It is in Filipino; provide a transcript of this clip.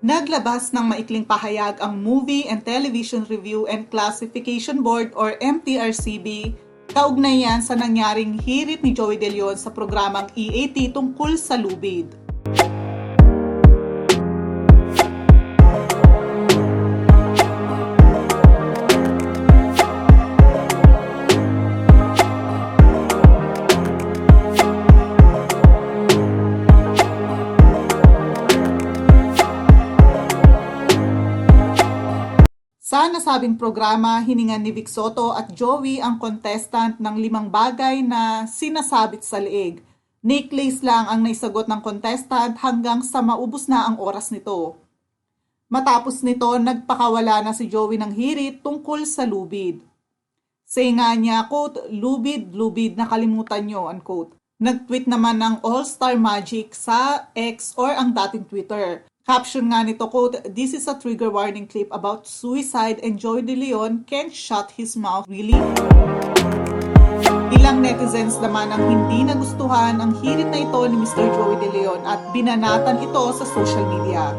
Naglabas ng maikling pahayag ang Movie and Television Review and Classification Board or MTRCB kaugnayan sa nangyaring hirit ni Joey De Leon sa programang EAT tungkol sa lubid. Sa nasabing programa, hiningan ni Vic Soto at Joey ang contestant ng limang bagay na sinasabit sa leeg. Necklace lang ang naisagot ng contestant hanggang sa maubos na ang oras nito. Matapos nito, nagpakawala na si Joey ng hirit tungkol sa lubid. Say nga niya, quote, lubid, lubid, nakalimutan nyo, unquote. Nag-tweet naman ng All-Star Magic sa X or ang dating Twitter. Caption nga nito, quote, This is a trigger warning clip about suicide and Joey De Leon can't shut his mouth, really? Ilang netizens naman ang hindi nagustuhan ang hirit na ito ni Mr. Joey De Leon at binanatan ito sa social media.